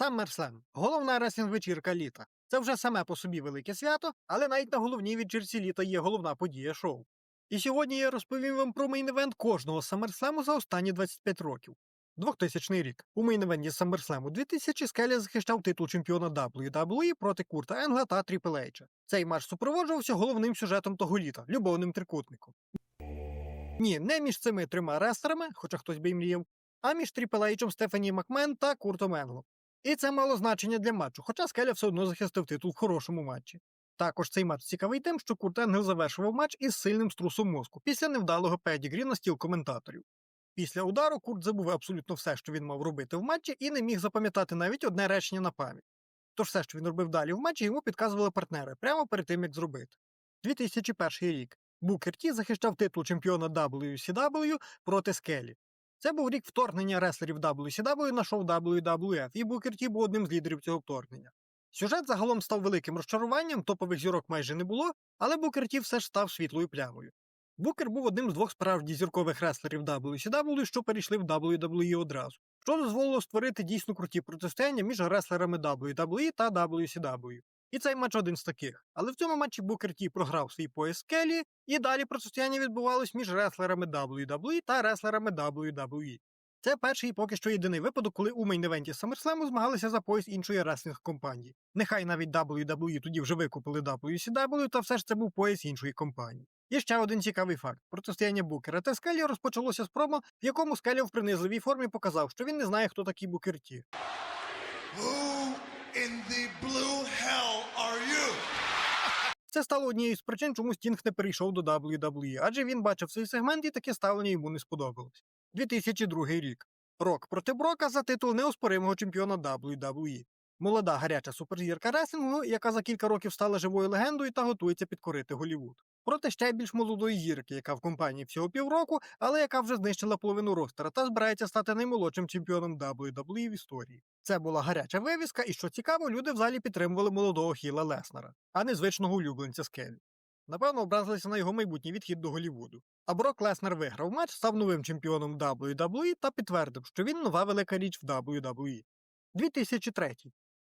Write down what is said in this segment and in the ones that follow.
SummerSlam – головна реслінг-вечірка літа. Це вже саме по собі велике свято, але навіть на головній вечірці літа є головна подія шоу. І сьогодні я розповім вам про мейн-івент кожного SummerSlam за останні 25 років. 2000 рік. У мейн-івенті SummerSlam 2000 Скеля захищав титул чемпіона WWE проти Курта Енгла та Triple H. Цей матч супроводжувався головним сюжетом того літа любовним трикутником. Ні, не між цими трьома рестлерами, хоча хтось би й мріяв, а між Тріпл Ейчем, Стефані Макмен та Куртом Енглом. І це мало значення для матчу, хоча Скеля все одно захистив титул в хорошому матчі. Також цей матч цікавий тим, що Курт Енгл завершував матч із сильним струсом мозку після невдалого педігрі на стіл коментаторів. Після удару Курт забув абсолютно все, що він мав робити в матчі, і не міг запам'ятати навіть одне речення на пам'ять. Тож все, що він робив далі в матчі, йому підказували партнери прямо перед тим, як зробити. 2001 рік. Букер Ті захищав титул чемпіона WCW проти Скелі. Це був рік вторгнення реслерів WCW на шоу WWF, і Букер Ті був одним з лідерів цього вторгнення. Сюжет загалом став великим розчаруванням, топових зірок майже не було, але Букер Ті все ж став світлою плямою. Букер був одним з двох справді зіркових реслерів WCW, що перейшли в WWE одразу, що дозволило створити дійсно круті протистояння між реслерами WWE та WCW. І цей матч один з таких. Але в цьому матчі Букер Ті програв свій пояс Келі, і далі протистояння відбувалось між реслерами WWE та реслерами WWE. Це перший і поки що єдиний випадок, коли у мейн-івенті SummerSlam змагалися за пояс іншої реслінг компанії. Нехай навіть WWE тоді вже викупили WCW, та все ж це був пояс іншої компанії. Є ще один цікавий факт: протистояння Букера та Скелі розпочалося з промо, в якому Скелі в принизливій формі показав, що він не знає, хто такий Букер Ті. Це стало однією з причин, чому Стінг не перейшов до WWE, адже він бачив цей сегмент і таке ставлення йому не сподобалось. 2002 рік. Рок проти Брока за титул неоспоримого чемпіона WWE. Молода гаряча суперзірка реслінгу, яка за кілька років стала живою легендою та готується підкорити Голівуд. Проти ще більш молодої зірки, яка в компанії всього півроку, але яка вже знищила половину ростера та збирається стати наймолодшим чемпіоном WWE в історії. Це була гаряча вивіска, і що цікаво, люди в залі підтримували молодого Хіла Леснера, а не звичного улюбленця Скелі. Напевно, образилися на його майбутній відхід до Голівуду. А Брок Леснер виграв матч, став новим чемпіоном WWE та підтвердив, що він нова велика річ в WWE. 2003.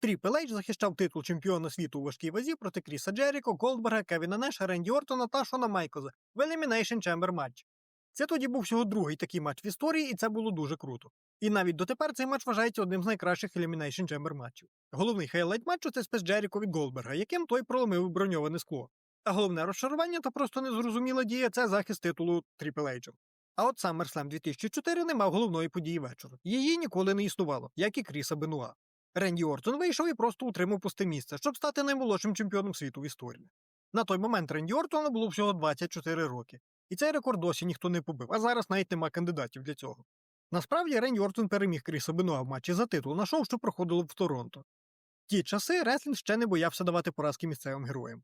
Тріпл Ейдж захищав титул чемпіона світу у важкій вазі проти Кріса Джеріко, Голдберга, Кевіна Неша, Ренді Ортона та Шона Майклза в Elimination Chamber матчі. Це тоді був всього другий такий матч в історії, і це було дуже круто. І навіть дотепер цей матч вважається одним з найкращих Elimination Chamber матчів. Головний хайлайт матчу це спец Джеріко від Голдберга, яким той проломив броньоване скло. А головне розчарування та просто незрозуміла дія це захист титулу Triple H. А от SummerSlam 2004 не мав головної події вечора. Її ніколи не існувало, як і Кріса Бенуа. Ренді Ортон вийшов і просто утримав пусте місце, щоб стати наймолодшим чемпіоном світу в історії. На той момент Ренді Ортону було всього 24 роки, і цей рекорд досі ніхто не побив, а зараз навіть нема кандидатів для цього. Насправді Ренді Ортон переміг Кріса Бенуа в матчі за титул на шоу, що проходило в Торонто. В ті часи Реслінг ще не боявся давати поразки місцевим героям.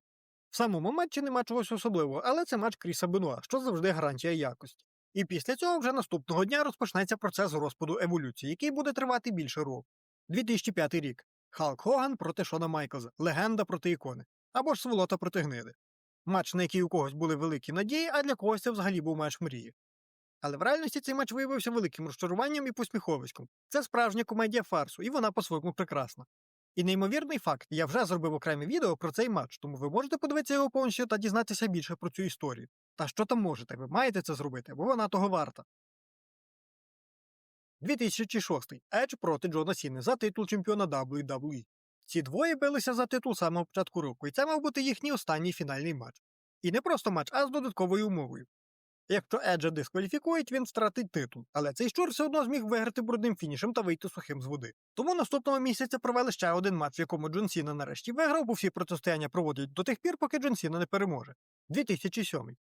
В самому матчі нема чогось особливого, але це матч Кріса Бенуа, що завжди гарантія якості. І після цього вже наступного дня розпочнеться процес розпаду еволюції, який буде тривати більше року. 2005 рік. Халк Хоган проти Шона Майклза, легенда проти ікони, або ж сволота проти гниди. Матч, на який у когось були великі надії, а для когось це взагалі був матч мрії. Але в реальності цей матч виявився великим розчаруванням і посміховиськом. Це справжня комедія фарсу, і вона по-своєму прекрасна. І неймовірний факт, я вже зробив окреме відео про цей матч, тому ви можете подивитися його повністю та дізнатися більше про цю історію. Та що там можете, ви маєте це зробити, бо вона того варта. 2006. Едж проти Джона Сіни за титул чемпіона WWE. Ці двоє билися за титул самого початку року, і це мав бути їхній останній фінальний матч. І не просто матч, а з додатковою умовою. Якщо Еджа дискваліфікують, він втратить титул, але цей щур все одно зміг виграти брудним фінішем та вийти сухим з води. Тому наступного місяця провели ще один матч, в якому Джон Сіна нарешті виграв, бо всі протистояння проводять до тих пір, поки Джон Сіна не переможе. 2007.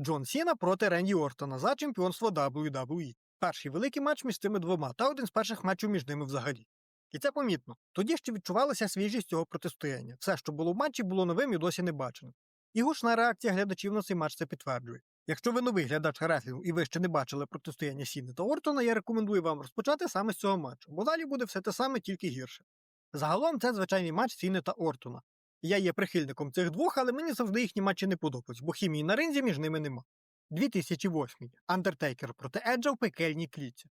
Джон Сіна проти Ренді Ортона за чемпіонство WWE. Перший великий матч між цими двома та один з перших матчів між ними взагалі. І це помітно. Тоді ще відчувалася свіжість цього протистояння. Все, що було в матчі, було новим і досі не баченим. І гучна реакція глядачів на цей матч це підтверджує. Якщо ви новий глядач реслінгу і ви ще не бачили протистояння Сіни та Ортона, я рекомендую вам розпочати саме з цього матчу, бо далі буде все те саме, тільки гірше. Загалом це звичайний матч Сіни та Ортона. Я є прихильником цих двох, але мені завжди їхні матчі не подобаються, бо хімії на ринзі між ними нема. 2008. Андертейкер проти Еджа в пекельній клітці.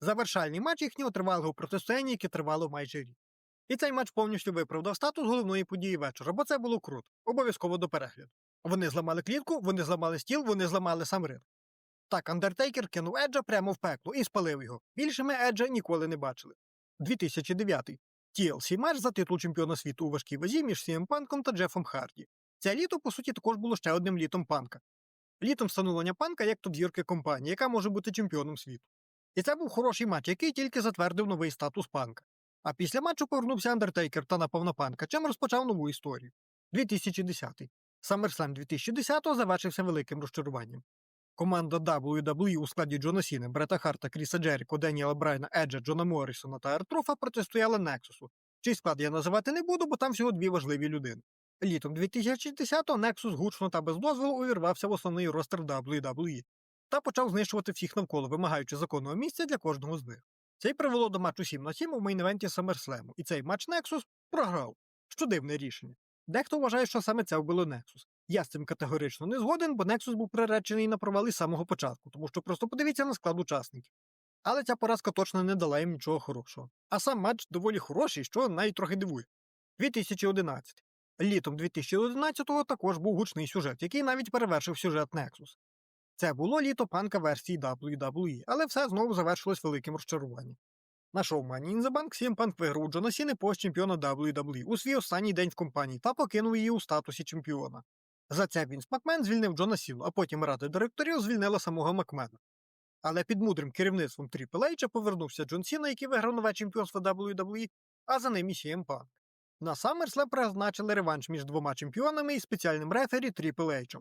Завершальний матч їхнього тривалого протистояння, яке тривало майже рік. І цей матч повністю виправдав статус головної події вечора, бо це було круто, обов'язково до перегляду. Вони зламали клітку, вони зламали стіл, вони зламали сам ринг. Так, Андертейкер кинув Еджа прямо в пекло і спалив його. Більше ми Еджа ніколи не бачили. 2009. TLC матч за титул чемпіона світу у важкій вазі між CM Панком та Джефом Харді. Це літо, по суті, також було ще одним літом панка. Літом встановлення панка як топ-зірки компанії, яка може бути чемпіоном світу. І це був хороший матч, який тільки затвердив новий статус панка. А після матчу повернувся Андертейкер та напав на панка, чим розпочав нову історію. 2010. SummerSlam 2010 завершився великим розчаруванням. Команда WWE у складі Джона Сіни, Брета Харта, Кріса Джеріко, Деніела Брайна, Еджа, Джона Моррісона та Артруфа протистояли Нексусу. Чий склад я називати не буду, бо там всього дві важливі людини. Літом 2010-го Нексус гучно та без дозволу увірвався в основний ростер WWE та почав знищувати всіх навколо, вимагаючи законного місця для кожного з них. Це й привело до матчу 7 на 7 у мейн-івенті SummerSlam, і цей матч Nexus програв. Що дивне рішення. Дехто вважає, що саме це вбило Nexus. Я з цим категорично не згоден, бо Nexus був приречений на провал із самого початку, тому що просто подивіться на склад учасників. Але ця поразка точно не дала їм нічого хорошого. А сам матч доволі хороший, що навіть трохи дивує. 2011. Літом 2011-го також був гучний сюжет, який навіть перевершив сюжет Nexus. Це було літо панка версії WWE, але все знову завершилось великим розчаруванням. На шоу Money in the Bank CM Punk виграв Джона Сіни пост чемпіона WWE у свій останній день в компанії та покинув її у статусі чемпіона. За це Вінс Макмен звільнив Джона Сіну, а потім рада директорів звільнила самого Макмена. Але під мудрим керівництвом Triple H повернувся Джон Сіна, який виграв нове чемпіонство WWE, а за ним і CM Punk. На SummerSlam призначили реванш між двома чемпіонами і спеціальним рефері Triple H.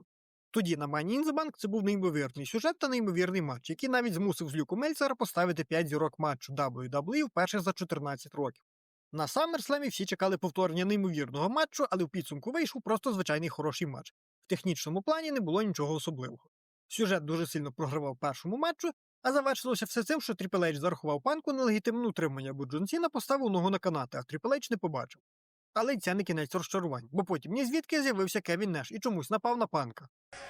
Тоді на Money in це був неймовірний сюжет та неймовірний матч, який навіть змусив Злюку Мельцера поставити 5 зірок матчу WWE вперше за 14 років. На SummerSlam всі чекали повторення неймовірного матчу, але в підсумку вийшов просто звичайний хороший матч. В технічному плані не було нічого особливого. Сюжет дуже сильно програвав першому матчу, а завершилося все цим, що H зарахував панку нелегітимне утримання, бо Джон Сіна поставив ногу на канати, а H не побачив. Але й це не кінець розчарувань, бо потім ні звідки з'явився Кевін Неш і чомусь напав на панка.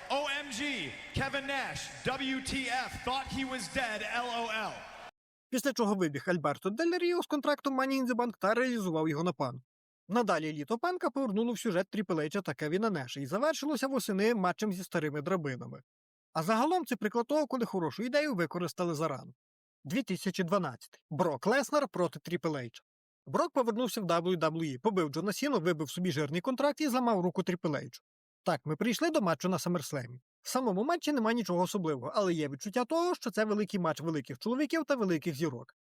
OMG, Kevin Nash, WTF, thought he was dead, LOL. Після чого вибіг Альберто Дель Ріо з контрактом Money in the Bank та реалізував його на пан. Надалі літо панка повернуло в сюжет Тріпл Ейча та Кевіна Неша і завершилося восени матчем зі старими драбинами. А загалом це приклад того, коли хорошу ідею використали зарано. 2012. Брок Леснер проти Тріпл Ейча. Брок повернувся в WWE, побив Джона Сіну, вибив собі жирний контракт і зламав руку Тріпл Ейчу. Так, ми прийшли до матчу на Саммерслемі. В самому матчі немає нічого особливого, але є відчуття того, що це великий матч великих чоловіків та великих зірок.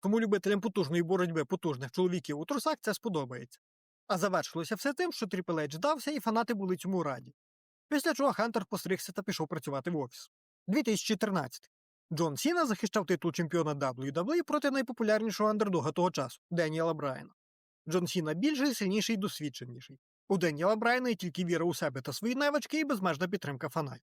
Тому любителям потужної боротьби потужних чоловіків у трусах це сподобається. А завершилося все тим, що H здався, і фанати були цьому раді. Після чого Хантер постригся та пішов працювати в офіс. 2014. Джон Сіна захищав титул чемпіона WWE проти найпопулярнішого андердога того часу Деніела Брайана. Джон Сіна більший, сильніший і досвідченіший. У Деніела Брайана є тільки віра у себе та свої навички і безмежна підтримка фанатів.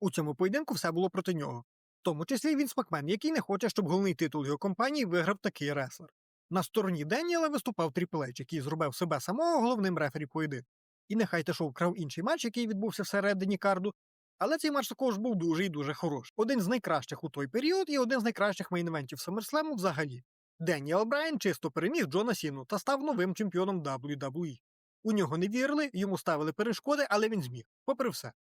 У цьому поєдинку все було проти нього, в тому числі Вінс Макмен, який не хоче, щоб головний титул його компанії виграв такий реслер. На стороні Деніела виступав Тріпл Ейч, який зробив себе самого головним рефері поєдинку. І нехай те шоу крав інший матч, який відбувся всередині карду, але цей матч також був дуже і дуже хороший. Один з найкращих у той період і один з найкращих мейн-івентів SummerSlam взагалі. Деніел Брайан чисто переміг Джона Сіну та став новим чемпіоном WWE. У нього не вірили, йому ставили перешкоди, але він зміг, попри все.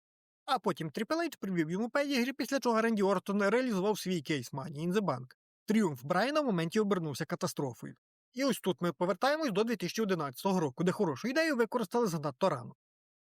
А потім Triple H привів йому педігрі, після чого Ренді Ортон реалізував свій кейс Money in the Bank. Тріумф Брайана в моменті обернувся катастрофою. І ось тут ми повертаємось до 2011 року, де хорошу ідею використали занадто рано.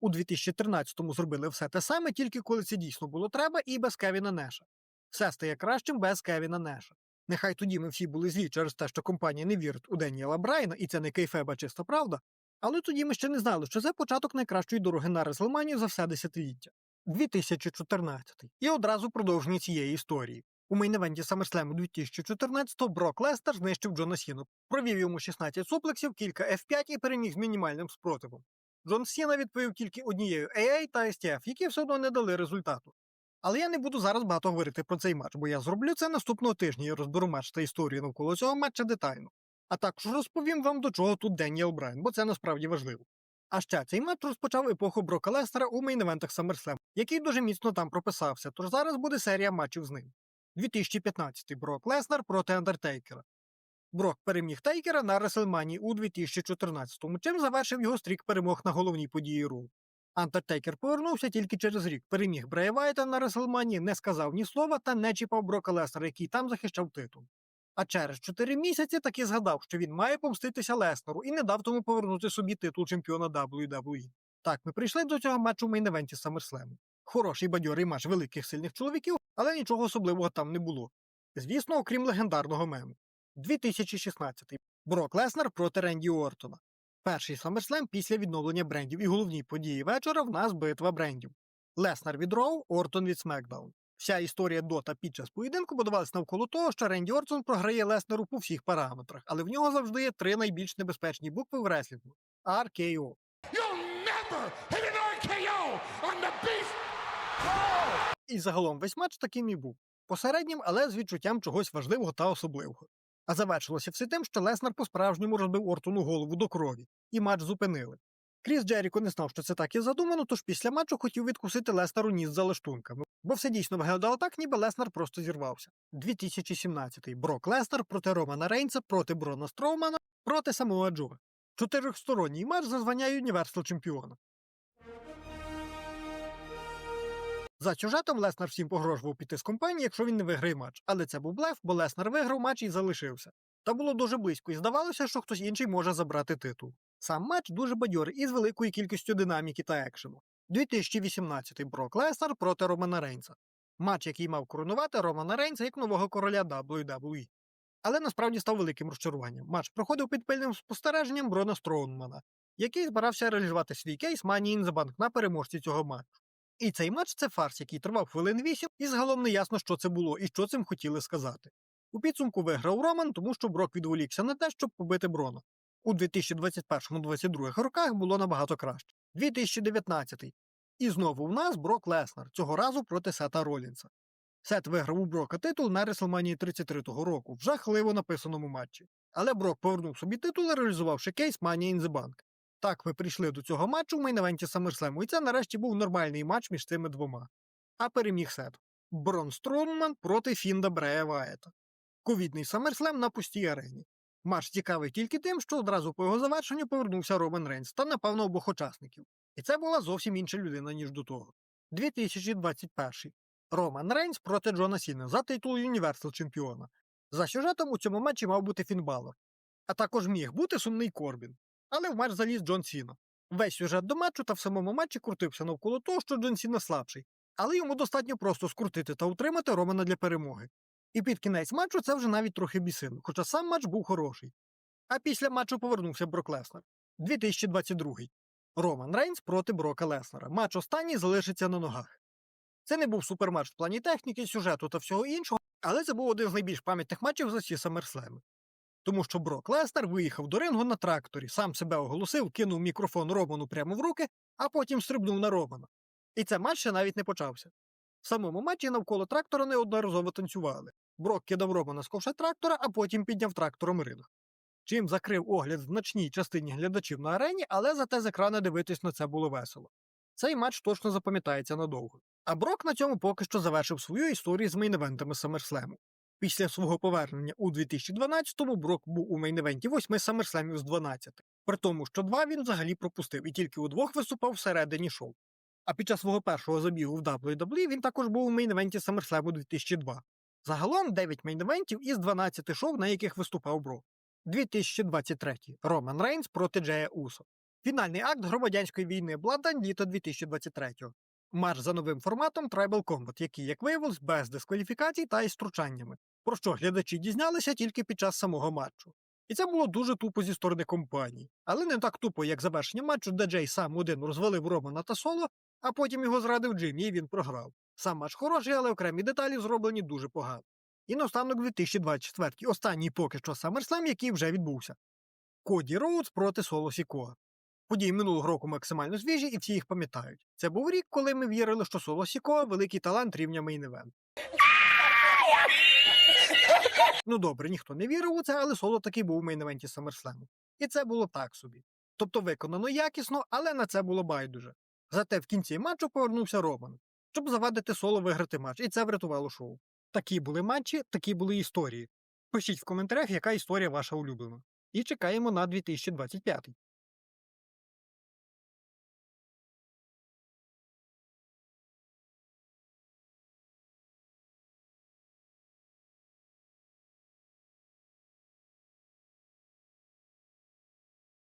У 2013-му зробили все те саме, тільки коли це дійсно було треба, і без Кевіна Неша. Все стає кращим без Кевіна Неша. Нехай тоді ми всі були злі через те, що компанія не вірить у Деніела Брайана, і це не кейфеба чиста правда. Але тоді ми ще не знали, що це початок найкращої дороги на Реслманію за все десятиліття. 2014. І одразу продовження цієї історії. У мейн-евенті SummerSlam 2014-го Брок Лестер знищив Джона Сіну, провів йому 16 суплексів, кілька F5 і переміг з мінімальним спротивом. Джон Сіна відповів тільки однією AA та STF, які все одно не дали результату. Але я не буду зараз багато говорити про цей матч, бо я зроблю це наступного тижня і розберу матч та історію навколо цього матча детально. А також розповім вам, до чого тут Деніел Брайан, бо це насправді важливо. А ще цей матч розпочав епоху Брока Лестера у мейн-евентах SummerSlam, який дуже міцно там прописався, тож зараз буде серія матчів з ним. 2015 Брок Леснер проти Андертейкера. Брок переміг Тейкера на Реселмані у 2014-му, чим завершив його стрік перемог на головній події Ру. Антертейкер повернувся тільки через рік, переміг Брея Вайта на Реселмані, не сказав ні слова та не чіпав Брока Леснера, який там захищав титул. А через 4 місяці таки згадав, що він має помститися Леснеру і не дав тому повернути собі титул чемпіона WWE. Так, ми прийшли до цього матчу в мейн-евенті SummerSlam. Хороший бадьорий матч великих сильних чоловіків, але нічого особливого там не було. Звісно, окрім легендарного мему. 2016. Брок Леснер проти Ренді Ортона. Перший SummerSlam після відновлення брендів і головні події вечора в нас битва брендів. Леснер від Роу, Ортон від SmackDown. Вся історія до та під час поєдинку будувалась навколо того, що Ренді Ортон програє Леснеру по всіх параметрах, але в нього завжди є три найбільш небезпечні букви в реслінгу – RKO. І загалом весь матч таким і був. Посереднім, але з відчуттям чогось важливого та особливого. А завершилося все тим, що Леснер по-справжньому розбив Ортону голову до крові, і матч зупинили. Кріс Джеріко не знав, що це так і задумано, тож після матчу хотів відкусити Леснеру ніс за лаштунками, бо все дійсно виглядало так, ніби Леснер просто зірвався. 2017-й Брок Леснер проти Романа Рейнса, проти Брона Строумана, проти Самуа Джо. Чотирьохсторонній матч за звання Юніверсал чемпіона. За сюжетом Леснер всім погрожував піти з компанії, якщо він не виграє матч. Але це був блеф, бо Леснер виграв матч і залишився. Та було дуже близько, і здавалося, що хтось інший може забрати титул. Сам матч дуже бадьорий і з великою кількістю динаміки та екшену. 2018 Брок Леснер проти Романа Рейнса. Матч, який мав коронувати Романа Рейнса як нового короля WWE. Але насправді став великим розчаруванням. Матч проходив під пильним спостереженням Брона Строунмана, який збирався реалізувати свій кейс Money in the Bank на переможці цього матчу. І цей матч це фарс, який тривав хвилин 8, і загалом не ясно, що це було і що цим хотіли сказати. У підсумку виграв Роман, тому що Брок відволікся на те, щоб побити Брона. У 2021-2022 роках було набагато краще. 2019 І знову в нас Брок Леснер, цього разу проти Сета Ролінса. Сет виграв у Брока титул на WrestleMania 33-го року в жахливо написаному матчі. Але Брок повернув собі титул, реалізувавши кейс Money Bank. Так ми прийшли до цього матчу в мейн-евенті SummerSlam, і це нарешті був нормальний матч між цими двома. А переміг Сет. Брон Стронман проти Фінда Брея Ваєта. Ковідний SummerSlam на пустій арені. Матч цікавий тільки тим, що одразу по його завершенню повернувся Робин Рейнс та, напевно, обох учасників. І це була зовсім інша людина, ніж до того. 2021. Роман Рейнс проти Джона Сіна за титул Юніверсал чемпіона. За сюжетом у цьому матчі мав бути Фін Балор. А також міг бути сумний Корбін. Але в матч заліз Джон Сіна. Весь сюжет до матчу та в самому матчі крутився навколо того, що Джон Сіна слабший, але йому достатньо просто скрутити та утримати Романа для перемоги. І під кінець матчу це вже навіть трохи бісило, хоча сам матч був хороший. А після матчу повернувся Брок Леснер. 2022. Роман Рейнс проти Брока Леснера. Матч останній залишиться на ногах. Це не був суперматч в плані техніки, сюжету та всього іншого, але це був один з найбільш пам'ятних матчів за всі Саммерслеми. Тому що Брок Леснер виїхав до рингу на тракторі, сам себе оголосив, кинув мікрофон Роману прямо в руки, а потім стрибнув на Романа. І це матч ще навіть не почався. В самому матчі навколо трактора неодноразово танцювали. Брок кидав Романа з ковша трактора, а потім підняв трактором ринг. Чим закрив огляд значній частині глядачів на арені, але зате з екрана дивитись на це було весело. Цей матч точно запам'ятається надовго. А Брок на цьому поки що завершив свою історію з мейн-евентами SummerSlam. Після свого повернення у 2012-му Брок був у мейн-евенті 8 SummerSlamів з 12, при тому, що два він взагалі пропустив і тільки у двох виступав всередині шоу. А під час свого першого забігу в WWE він також був у мейн-евенті SummerSlam 2002. Загалом 9 мейн-евентів із 12 шоу, на яких виступав Брок. 2023. Роман Рейнс проти Джея Усо. Фінальний акт громадянської війни Бладан літо 2023. Матч за новим форматом Tribal Combat, який, як виявилось, без дискваліфікацій та із втручаннями, про що глядачі дізналися тільки під час самого матчу. І це було дуже тупо зі сторони компанії, але не так тупо, як завершення матчу, де Джей сам один розвалив Романа та соло, а потім його зрадив Джиммі, і він програв. Сам матч хороший, але окремі деталі зроблені дуже погано. І наостанок 2024 останній поки що SummerSlam, який вже відбувся. Коді Роудс проти Соло Сікоа. Події минулого року максимально свіжі, і всі їх пам'ятають. Це був рік, коли ми вірили, що Соло Сікоа великий талант рівня мейн-евент. Ну добре, ніхто не вірив у це, але соло таки був у мейн-евенті SummerSlam. І це було так собі. Тобто виконано якісно, але на це було байдуже. Зате в кінці матчу повернувся Роман, щоб завадити соло виграти матч, і це врятувало шоу. Такі були матчі, такі були історії. Пишіть в коментарях, яка історія ваша улюблена. І чекаємо на 2025.